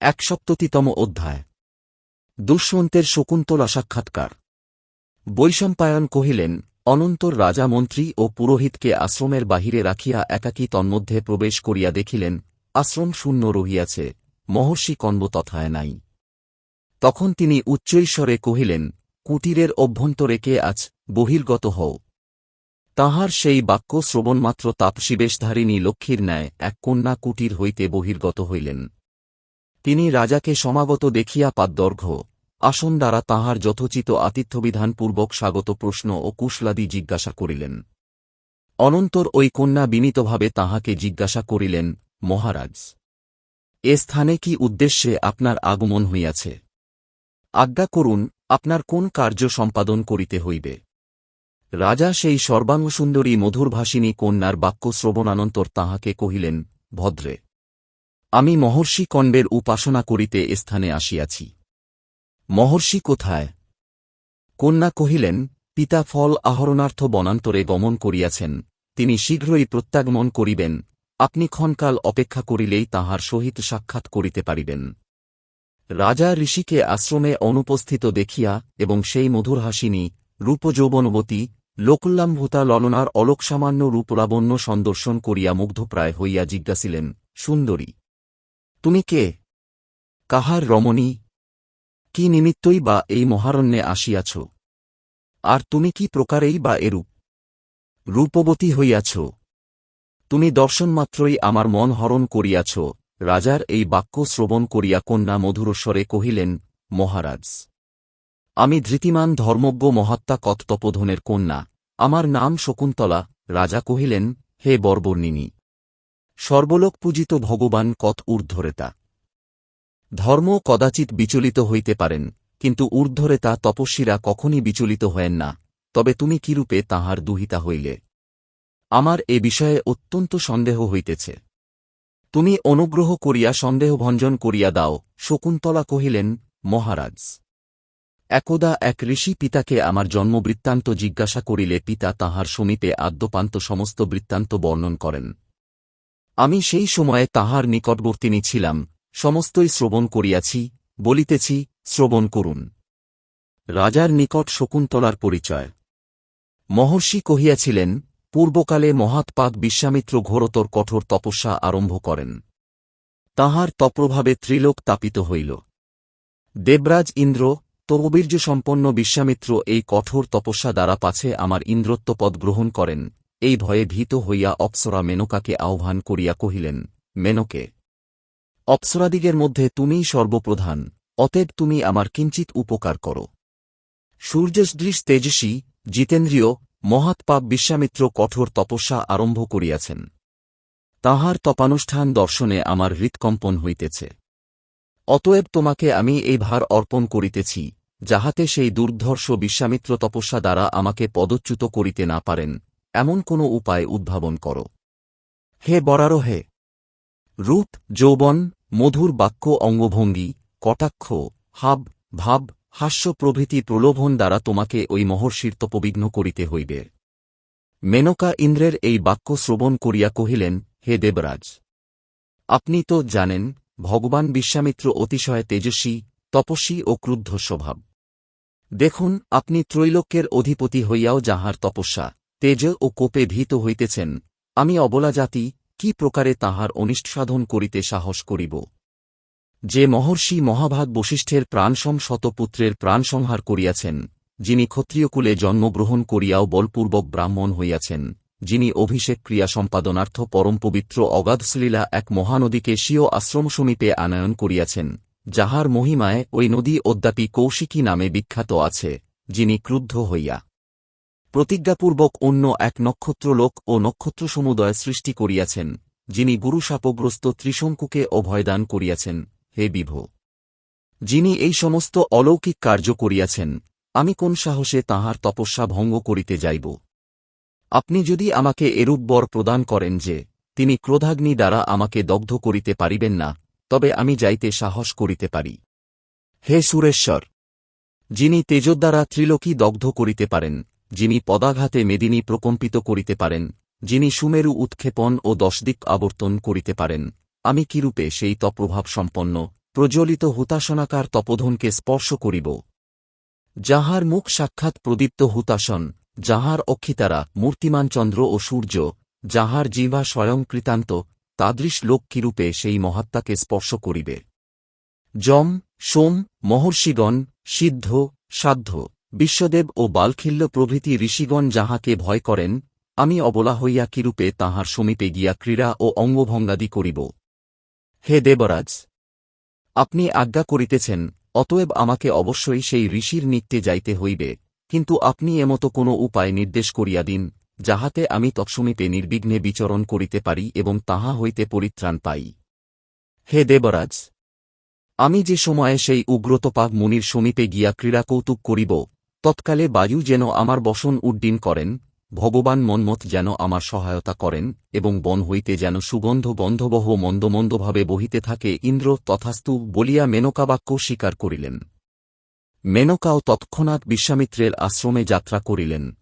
একসপ্ততিতম অধ্যায়। দুষ্যন্তের শকুন্তলা সাক্ষাৎকার। বৈশম্পায়ন কহিলেন, অনন্তর রাজা মন্ত্রী ও পুরোহিতকে আশ্রমের বাহিরে রাখিয়া একাকী তন্মধ্যে প্রবেশ করিয়া দেখিলেন, আশ্রম শূন্য রহিয়াছে, মহর্ষি কন্ব তথায় নাই। তখন তিনি উচ্চৈশ্বরে কহিলেন, কুটিরের অভ্যন্তরে কে আজ বহির্গত হও। তাহার সেই বাক্য শ্রবণমাত্র তাপশিবেশধারিণী লক্ষ্মীর ন্যায় এক কন্যা কুটির হইতে বহির্গত হইলেন। তিনি রাজাকে সমাগত দেখিয়া পাদ্দর্ঘ্য আসন দ্বারা তাহার যথোচিত আতিথ্যবিধানপূর্বক স্বাগত প্রশ্ন ও কুশলাদি জিজ্ঞাসা করিলেন। অনন্তর ঐ কন্যা বিনীতভাবে তাহাকে জিজ্ঞাসা করিলেন, মহারাজ, এ স্থানে কি উদ্দেশ্যে আপনার আগমন হইয়াছে? আজ্ঞা করুন, আপনার কোন কার্য সম্পাদন করিতে হইবে? রাজা সেই সর্বাঙ্গসুন্দরী মধুরভাষিনী কন্যার বাক্য শ্রবণানন্তর তাহাকে কহিলেন, ভদ্রে আমি মহর্ষি কণ্ডের উপাসনা করিতে স্থানে আসিয়াছি। মহর্ষি কোথায়? কন্যা কহিলেন, পিতা ফল আহরণার্থ বনান্তরে গমন করিয়াছেন, তিনি শীঘ্রই প্রত্যাগমন করিবেন, আপনি ক্ষণকাল অপেক্ষা করিলেই তাহার সহিত সাক্ষাৎ করিতে পারিবেন। রাজা ঋষিকে আশ্রমে অনুপস্থিত দেখিয়া এবং সেই মধুরহাসিনী রূপযৌবনবতী, লোকল্লাম্ভূতা ললনার অলোকসামান্য রূপলাবণ্য সন্দর্শন করিয়া মুগ্ধপ্রায় হইয়া জিজ্ঞাসিলেন, সুন্দরী তুমি কে? কাহার রমণী? কি নিমিত্তই বা এই মহারণ্যে আসিয়াছ? আর তুমি কি প্রকারেই বা এরূপ? রূপবতী হইয়াছ। তুমি দর্শনমাত্রই আমার মন হরণ করিয়াছ। রাজার এই বাক্য শ্রবণ করিয়া কন্যা মধুরস্বরে কহিলেন, মহারাজ, আমি ধৃতিমান ধর্মজ্ঞ মহাত্মা কত্তপোধনের কন্যা। আমার নাম শকুন্তলা। রাজা কহিলেন, হে বর্বর্ণিনী সর্বলোক পূজিত ভগবান কত ঊর্ধ্বরেতা। ধর্ম কদাচিৎ বিচলিত হইতে পারেন, কিন্তু ঊর্ধ্বরেতা তপস্বীরা কখনই বিচলিত হয়েন না, তবে তুমি কিরূপে তাহার দুহিতা হইলে? আমার এ বিষয়ে অত্যন্ত সন্দেহ হইতেছে। তুমি অনুগ্রহ করিয়া সন্দেহভঞ্জন করিয়া দাও, শকুন্তলা কহিলেন, মহারাজ। একদা এক ঋষি পিতাকে আমার জন্মবৃত্তান্ত জিজ্ঞাসা করিলে পিতা তাহার সমীপে আদ্যপান্ত সমস্ত বৃত্তান্ত বর্ণন করেন। আমি সেই সময়ে তাহার নিকটবর্তিনী ছিলাম সমস্তই শ্রবণ করিয়াছি, বলিতেছি, শ্রবণ করুন। রাজার নিকট শকুন্তলার পরিচয়। মহর্ষি কহিয়াছিলেন, পূর্বকালে মহাৎপাদ বিশ্বামিত্র ঘোরতর কঠোর তপস্যা আরম্ভ করেন। তাহার তপ্রভাবে ত্রিলোক তাপিত হইল। দেবরাজ ইন্দ্র তববীর্যসম্পন্ন বিশ্বামিত্র এই কঠোর তপস্যা দ্বারা পাছে আমার ইন্দ্রত্বপদ গ্রহণ করেন। এই ভয়ে ভীত হইয়া অপ্সরা মেনকাকে আহ্বান করিয়া কহিলেন, মেনকে, অপ্সরাদিগের মধ্যে তুমিই সর্বপ্রধান, অতএব তুমি আমার কিঞ্চিত উপকার করো। সূর্যসদৃশ তেজস্বী জিতেন্দ্রীয়, মহাৎপাপ বিশ্বামিত্র কঠোর তপস্যা আরম্ভ করিয়াছেন। তাহার তপানুষ্ঠান দর্শনে আমার হৃৎকম্পন হইতেছে। অতএব তোমাকে আমি এই ভার অর্পণ করিতেছি, যাহাতে সেই দুর্ধর্ষ বিশ্বামিত্র তপস্যা দ্বারা আমাকে পদচ্যুত করিতে না পারেন। এমন কোনো উপায় উদ্ভাবন কর। হে বরারোহে! রূপ, যৌবন, মধুর বাক্য অঙ্গভঙ্গি, কটাক্ষ, হাব, ভাব, হাস্য প্রভৃতি প্রলোভন দ্বারা তোমাকে ওই মহর্ষির তপবিঘ্ন করিতে হইবে। মেনকা ইন্দ্রের এই বাক্য শ্রবণ করিয়া কহিলেন, হে দেবরাজ! আপনি তো জানেন, ভগবান বিশ্বামিত্র অতিশয় তেজস্বী, তপস্বী ও ক্রুদ্ধ স্বভাব। দেখুন, আপনি ত্রৈলোক্যের অধিপতি হইয়াও যাহার তপস্যা তেজ ও কোপে ভীত হইতেছেন, আমি অবলা জাতি, কি প্রকারে তাহার অনিষ্ট সাধন করিতে সাহস করিব? যে মহর্ষি মহাভাগ বশিষ্ঠের প্রাণসম শতপুত্রের প্রাণসংহার করিয়াছেন, যিনি ক্ষত্রিয়কুলে জন্মগ্রহণ করিয়াও বলপূর্বক ব্রাহ্মণ হইয়াছেন, যিনি অভিষেক ক্রিয়া সম্পাদনার্থ পরম পবিত্র অগাধশ্লীলা এক মহানদীকে স্বীয় আশ্রম সমীপে আনয়ন করিয়াছেন, যাহার মহিমায় ওই নদী অদ্যাপি কৌশিকী নামে বিখ্যাত আছে, যিনি ক্রুদ্ধ হইয়া। প্রতিজ্ঞাপূর্বক অন্য এক নক্ষত্রলোক ও নক্ষত্র সমুদয় সৃষ্টি করিয়াছেন, যিনি গুরুশাপগ্রস্ত ত্রিশঙ্কুকে অভয়দান করিয়াছেন, হে বিভ! যিনি এই সমস্ত অলৌকিক কার্য করিয়াছেন, আমি কোন সাহসে তাহার তপস্যা ভঙ্গ করিতে যাইব? আপনি যদি আমাকে এরূপ বর প্রদান করেন যে, তিনি ক্রোধাগ্নি দ্বারা আমাকে দগ্ধ করিতে পারিবেন না, তবে আমি যাইতে সাহস করিতে পারি। হে সুরেশ্বর! যিনি তেজদ্বারা ত্রিলোকী দগ্ধ করিতে পারেন যিনি পদাঘাতে মেদিনী প্রকম্পিত করিতে পারেন, যিনি সুমেরু উৎক্ষেপণ ও দশদিক আবর্তন করিতে পারেন। আমি কিরূপে সেই তপ্রভাব সম্পন্ন, প্রজ্বলিত হুতাসনাকার তপোধনকে স্পর্শ করিব? যাহার মুখ সাক্ষাৎ প্রদীপ্ত হুতাসন যাহার অক্ষিতারা মূর্তিমান চন্দ্র ও সূর্য, যাহার জিহ্বা স্বয়ং কৃতান্ত, তাদৃশ লোক কিরূপে সেই মহাত্মাকে স্পর্শ করিবে? যম, সোম, মহর্ষিগণ, সিদ্ধ, সাধ্য। বিশ্বদেব ও বালখিল্য প্রভৃতি ঋষিগণ যাহাকে ভয় করেন, আমি অবলা হইয়া কিরূপে তাহার সমীপে গিয়া ক্রীড়া ও অঙ্গভঙ্গাদি করিব। হে দেবরাজ! আপনি আজ্ঞা করিতেছেন, অতএব আমাকে অবশ্যই সেই ঋষির নিত্যে যাইতে হইবে, কিন্তু আপনি এমতো কোনো উপায় নির্দেশ করিয়া দিন, যাহাতে আমি তৎসমীপে নির্বিঘ্নে বিচরণ করিতে পারি এবং তাহা হইতে পরিত্রাণ পাই। হে দেবরাজ! আমি যে সময়ে সেই উগ্রতপাক মুনির সমীপে গিয়া ক্রীড়া কৌতুক করিব তৎকালে বায়ু যেন আমার বসন উড্ডীন করেন, ভগবান মন্মথ যেন আমার সহায়তা করেন, এবং বন হইতে যেন সুগন্ধ গন্ধবহ মন্দমন্দভাবে বহিতে থাকে, ইন্দ্র তথাস্তু বলিয়া মেনকাবাক্য স্বীকার করিলেন। মেনকাও তৎক্ষণাৎ বিশ্বামিত্রের আশ্রমে যাত্রা করিলেন।